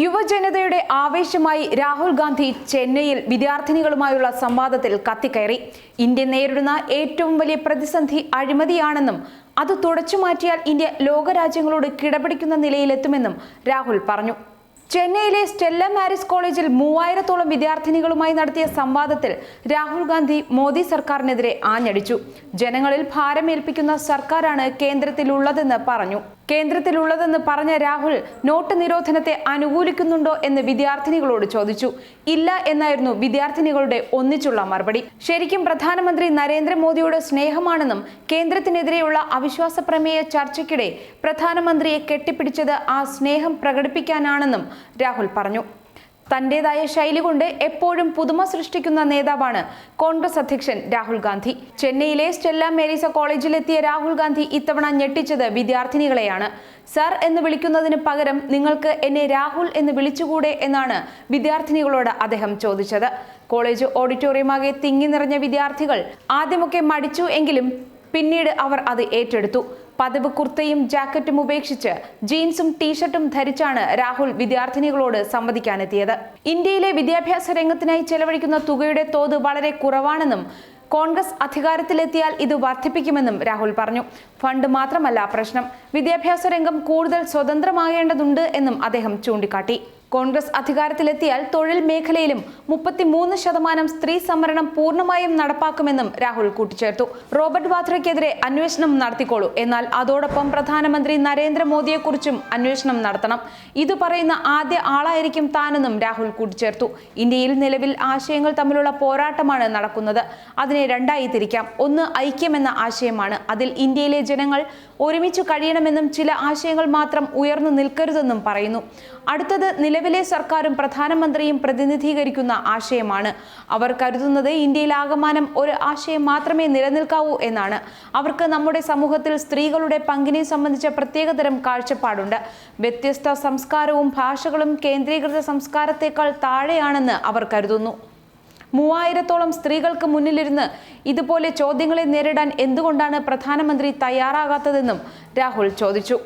യുവജനതയുടെ ആവേശമായി രാഹുൽ ഗാന്ധി ചെന്നൈയിൽ വിദ്യാർത്ഥിനികളുമായുള്ള സംവാദത്തിൽ കത്തിക്കയറി. ഇന്ത്യ നേരിടുന്ന ഏറ്റവും വലിയ പ്രതിസന്ധി അഴിമതിയാണെന്നും അത് തുടച്ചു മാറ്റിയാൽ ഇന്ത്യ ലോകരാജ്യങ്ങളോട് കിടപിടിക്കുന്ന നിലയിലെത്തുമെന്നും രാഹുൽ പറഞ്ഞു. ചെന്നൈയിലെ സ്റ്റെല്ല മാരിസ് കോളേജിൽ മൂവായിരത്തോളം വിദ്യാർത്ഥിനികളുമായി നടത്തിയ സംവാദത്തിൽ രാഹുൽ ഗാന്ധി മോദി സർക്കാരിനെതിരെ ആഞ്ഞടിച്ചു. ജനങ്ങളിൽ ഭാരമേൽപ്പിക്കുന്ന സർക്കാരാണ് കേന്ദ്രത്തിലുള്ളതെന്ന് പറഞ്ഞു. കേന്ദ്രത്തിലുള്ളതെന്ന് പറഞ്ഞ രാഹുൽ നോട്ട് നിരോധനത്തെ അനുകൂലിക്കുന്നുണ്ടോ എന്ന് വിദ്യാർത്ഥിനികളോട് ചോദിച്ചു. ഇല്ല എന്നായിരുന്നു വിദ്യാർത്ഥിനികളുടെ ഒന്നിച്ചുള്ള മറുപടി. ശരിക്കും പ്രധാനമന്ത്രി നരേന്ദ്രമോദിയുടെ സ്നേഹമാണെന്നും കേന്ദ്രത്തിനെതിരെയുള്ള അവിശ്വാസ പ്രമേയ ചർച്ചയ്ക്കിടെ പ്രധാനമന്ത്രിയെ കെട്ടിപ്പിടിച്ചത് ആ സ്നേഹം പ്രകടിപ്പിക്കാനാണെന്നും രാഹുൽ പറഞ്ഞു. തന്റേതായ ശൈലി കൊണ്ട് എപ്പോഴും പുതുമ സൃഷ്ടിക്കുന്ന നേതാവാണ് കോൺഗ്രസ് അധ്യക്ഷൻ രാഹുൽ ഗാന്ധി. ചെന്നൈയിലെ സ്റ്റെല്ല മേരീസ കോളേജിലെത്തിയ രാഹുൽ ഗാന്ധി ഇത്തവണ ഞെട്ടിച്ചത് വിദ്യാർത്ഥിനികളെയാണ്. സർ എന്ന് വിളിക്കുന്നതിന് പകരം നിങ്ങൾക്ക് എന്നെ രാഹുൽ എന്ന് വിളിച്ചുകൂടെ എന്നാണ് വിദ്യാർത്ഥിനികളോട് അദ്ദേഹം ചോദിച്ചത്. കോളേജ് ഓഡിറ്റോറിയമാകെ തിങ്ങി നിറഞ്ഞ വിദ്യാർത്ഥികൾ ആദ്യമൊക്കെ മടിച്ചു എങ്കിലും പിന്നീട് അവർ അത് ഏറ്റെടുത്തു. പതിവ് കുർത്തയും ജാക്കറ്റും ഉപേക്ഷിച്ച് ജീൻസും ടീഷർട്ടും ധരിച്ചാണ് രാഹുൽ വിദ്യാർത്ഥിനികളോട് സംവദിക്കാനെത്തിയത്. ഇന്ത്യയിലെ വിദ്യാഭ്യാസ രംഗത്തിനായി ചെലവഴിക്കുന്ന തുകയുടെ തോത് വളരെ കുറവാണെന്നും കോൺഗ്രസ് അധികാരത്തിലെത്തിയാൽ ഇത് വർദ്ധിപ്പിക്കുമെന്നും രാഹുൽ പറഞ്ഞു. ഫണ്ട് മാത്രമല്ല പ്രശ്നം. വിദ്യാഭ്യാസ രംഗം കൂടുതൽ സ്വതന്ത്രമാകേണ്ടതുണ്ട് എന്നും അദ്ദേഹം ചൂണ്ടിക്കാട്ടി. കോൺഗ്രസ് അധികാരത്തിലെത്തിയാൽ തൊഴിൽ മേഖലയിലും മുപ്പത്തിമൂന്ന് ശതമാനം സ്ത്രീ സംവരണം പൂർണമായും നടപ്പാക്കുമെന്നും രാഹുൽ കൂട്ടിച്ചേർത്തു. റോബർട്ട് വാദ്രയ്ക്കെതിരെ അന്വേഷണം നടത്തിക്കോളൂ. എന്നാൽ അതോടൊപ്പം പ്രധാനമന്ത്രി നരേന്ദ്രമോദിയെക്കുറിച്ചും അന്വേഷണം നടത്തണം. ഇത് പറയുന്ന ആദ്യ ആളായിരിക്കും താനെന്നും രാഹുൽ കൂട്ടിച്ചേർത്തു. ഇന്ത്യയിൽ നിലവിൽ ആശയങ്ങൾ തമ്മിലുള്ള പോരാട്ടമാണ് നടക്കുന്നത്. അതിനെ രണ്ടായി തിരിക്കാം. ഒന്ന് ഐക്യമെന്ന ആശയമാണ്. അതിൽ ഇന്ത്യയിലെ ജനങ്ങൾ ഒരുമിച്ച് കഴിയണമെന്നും ചില ആശയങ്ങൾ മാത്രം ഉയർന്നു നിൽക്കരുതെന്നും പറയുന്നു. അടുത്തത് നിലവിലെ സർക്കാരും പ്രധാനമന്ത്രിയും പ്രതിനിധീകരിക്കുന്ന ആശയമാണ്. അവർ കരുതുന്നത് ഇന്ത്യയിൽ ആകമാനം ഒരു ആശയം മാത്രമേ നിലനിൽക്കാവൂ എന്നാണ്. അവർക്ക് നമ്മുടെ സമൂഹത്തിൽ സ്ത്രീകളുടെ പങ്കിനെ സംബന്ധിച്ച പ്രത്യേകതരം കാഴ്ചപ്പാടുണ്ട്. വ്യത്യസ്ത സംസ്കാരവും ഭാഷകളും കേന്ദ്രീകൃത സംസ്കാരത്തേക്കാൾ താഴെയാണെന്ന് അവർ കരുതുന്നു. മൂവായിരത്തോളം സ്ത്രീകൾക്ക് മുന്നിലിരുന്ന് ഇതുപോലെ ചോദ്യങ്ങളെ നേരിടാൻ എന്തുകൊണ്ടാണ് പ്രധാനമന്ത്രി തയ്യാറാകാത്തതെന്നും രാഹുൽ ചോദിച്ചു.